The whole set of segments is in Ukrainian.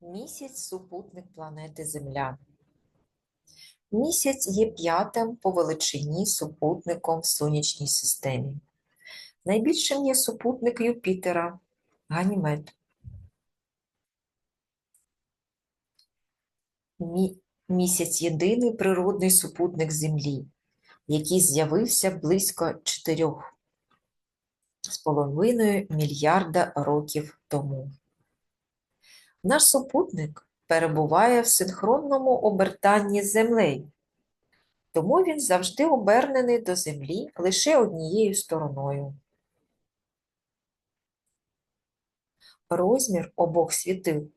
Місяць супутник планети Земля. Місяць є п'ятим по величині супутником в сонячній системі. Найбільшим є супутник Юпітера Ганімед. Місяць єдиний природний супутник Землі, який з'явився близько 4 з половиною мільярда років тому. Наш супутник перебуває в синхронному обертанні з Землею, тому він завжди обернений до Землі лише однією стороною. Розмір обох світил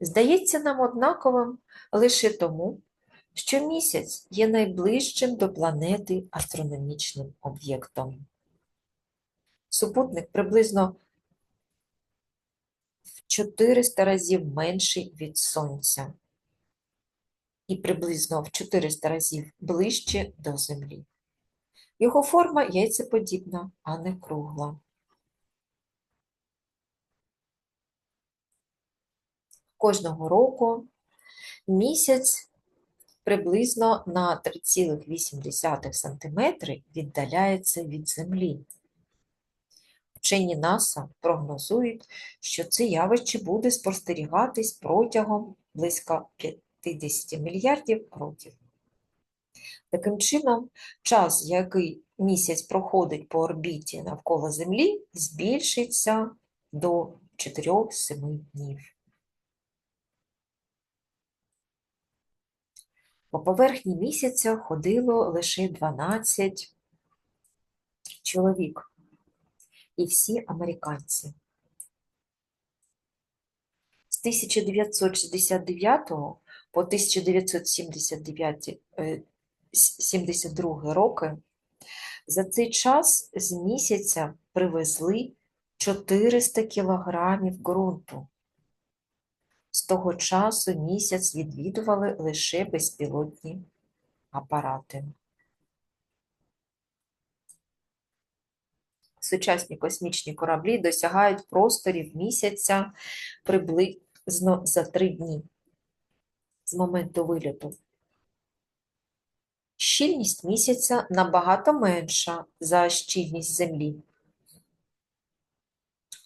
здається нам однаковим лише тому, що місяць є найближчим до планети астрономічним об'єктом. Супутник приблизно 400 разів менший від Сонця і приблизно в 400 разів ближче до Землі. Його форма яйцеподібна, а не кругла. Кожного року місяць приблизно на 3,8 см віддаляється від Землі. Вчені НАСА прогнозують, що це явище буде спостерігатись протягом близько 50 мільярдів років. Таким чином, час, який місяць проходить по орбіті навколо Землі, збільшиться до 4-7 днів. По поверхні місяця ходило лише 12 чоловік, і всі американці. З 1969 по 1979 е, с- 72 роки за цей час з місяця привезли 400 кілограмів ґрунту. З того часу місяць відвідували лише безпілотні апарати. Сучасні космічні кораблі досягають просторів місяця приблизно за три дні з моменту вильоту. Щільність місяця набагато менша за щільність Землі.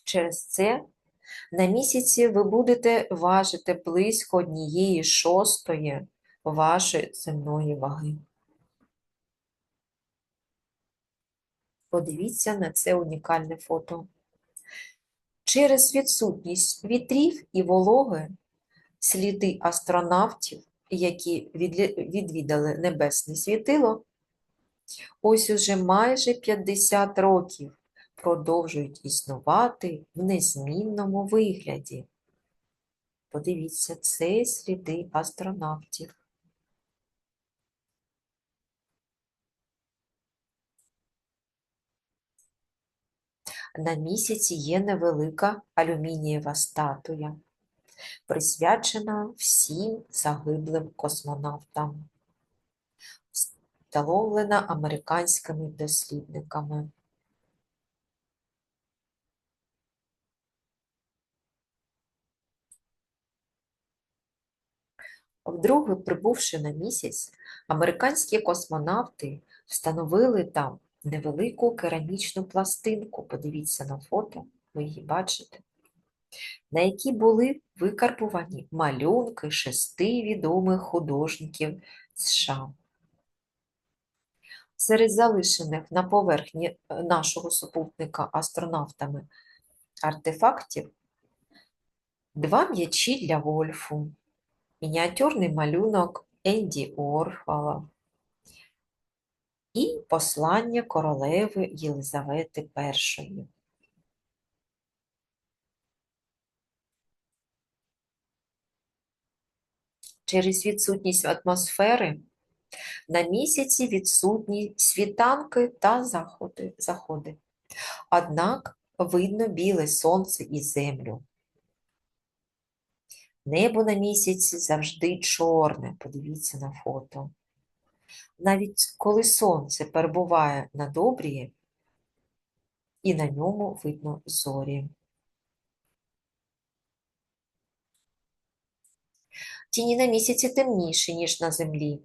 Через це на місяці ви будете важити близько однієї шостої вашої земної ваги. Подивіться на це унікальне фото. Через відсутність вітрів і вологи сліди астронавтів, які відвідали небесне світило, ось уже майже 50 років продовжують існувати в незмінному вигляді. Подивіться, це сліди астронавтів. На місяці є невелика алюмінієва статуя, присвячена всім загиблим космонавтам, встановлена американськими дослідниками. Вдруге, прибувши на місяць, американські космонавти встановили там невелику керамічну пластинку, подивіться на фото, ви її бачите, на якій були викарбувані малюнки шести відомих художників США. Серед залишених на поверхні е, нашого супутника астронавтами артефактів два м'ячі для гольфу, мініатюрний малюнок Енді Орхола і послання королеви Єлизавети І. Через відсутність атмосфери на місяці відсутні світанки та заходи. заходи. Однак видно біле сонце і землю. Небо на місяці завжди чорне, подивіться на фото. Навіть коли сонце перебуває над обрієм, і на ньому видно зорі. Тіні на місяці темніші, ніж на землі.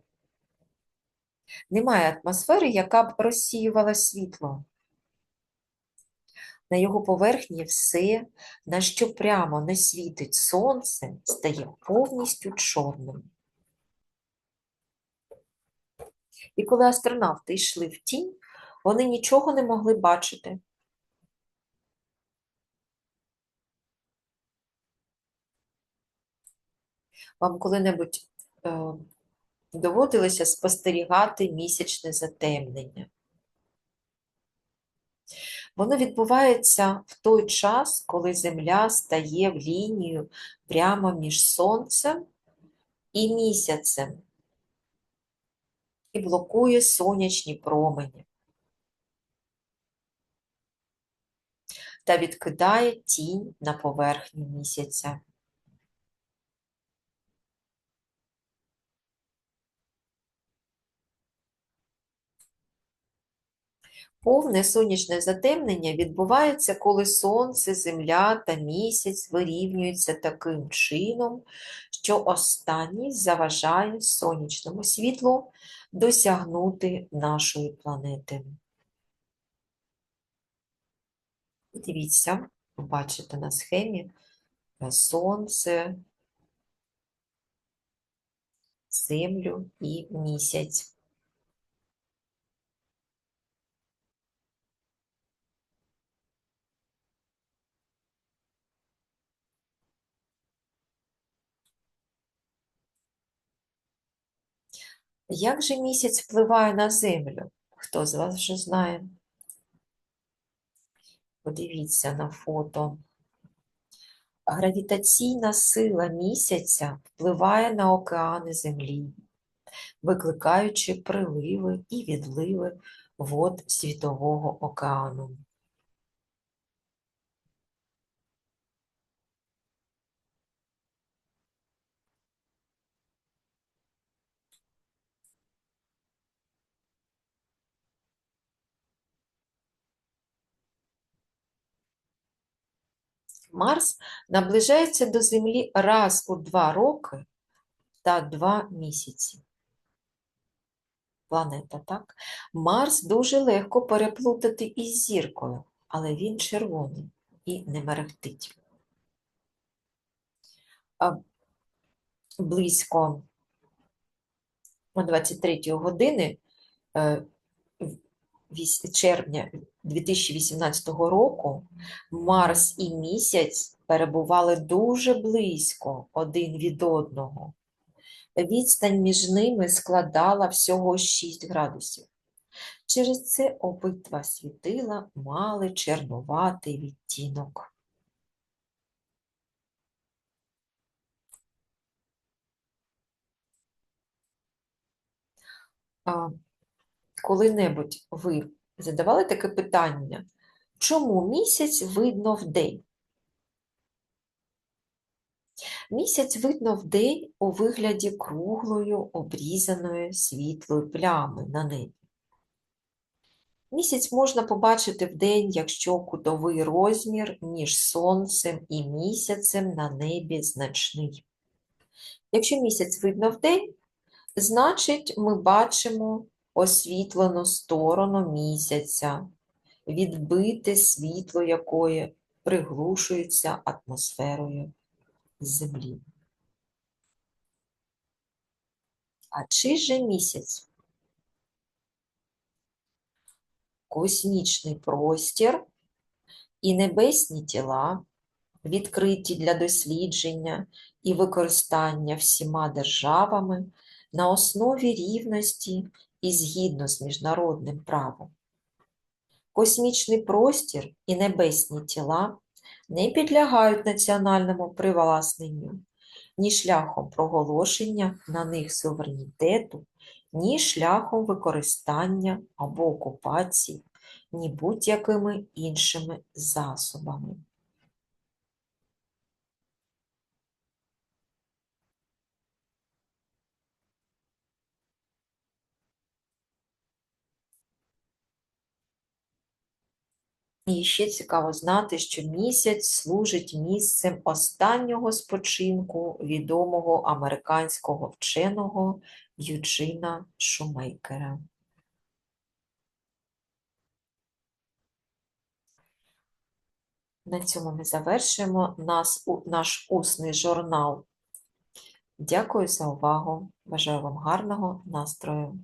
Немає атмосфери, яка б розсіювала світло. На його поверхні все, на що прямо не світить сонце, стає повністю чорним. І коли астронавти йшли в тінь, вони нічого не могли бачити. Вам коли-небудь е, доводилося спостерігати місячне затемнення? Воно відбувається в той час, коли Земля стає в лінію прямо між Сонцем і місяцем і блокує сонячні промені та відкидає тінь на поверхню місяця. Повне сонячне затемнення відбувається, коли Сонце, Земля та місяць вирівнюються таким чином, що останній заважає сонячному світлу досягнути нашої планети. Дивіться, бачите на схемі е, Сонце, Землю і місяць. Як же місяць впливає на Землю? Хто з вас вже знає? Подивіться на фото. Гравітаційна сила місяця впливає на океани Землі, викликаючи приливи і відливи вод Світового океану. Марс наближається до Землі раз у два роки та два місяці. Планета, так? Марс дуже легко переплутати із зіркою, але він червоний і не мерехтить. Близько 23 години е, червня 2018 року Марс і місяць перебували дуже близько один від одного. Відстань між ними складала всього 6 градусів. Через це обидва світила мали чернуватий відтінок. Коли-небудь ви задавали таке питання, чому місяць видно вдень? Місяць видно вдень у вигляді круглої обрізаної світлої плями на небі. Місяць можна побачити вдень, якщо кутовий розмір між сонцем і місяцем на небі значний. Якщо місяць видно вдень, значить ми бачимо освітлену сторону місяця, відбите світло якої приглушується атмосферою Землі. А чий же місяць? Космічний простір і небесні тіла, відкриті для дослідження і використання всіма державами на основі рівності і згідно з міжнародним правом. Космічний простір і небесні тіла не підлягають національному привласненню ні шляхом проголошення на них суверенітету, ні шляхом використання або окупації, ні будь-якими іншими засобами. І ще цікаво знати, що місяць служить місцем останнього спочинку відомого американського вченого Юджина Шумейкера. На цьому ми завершуємо нас, наш усний журнал. Дякую за увагу. Бажаю вам гарного настрою.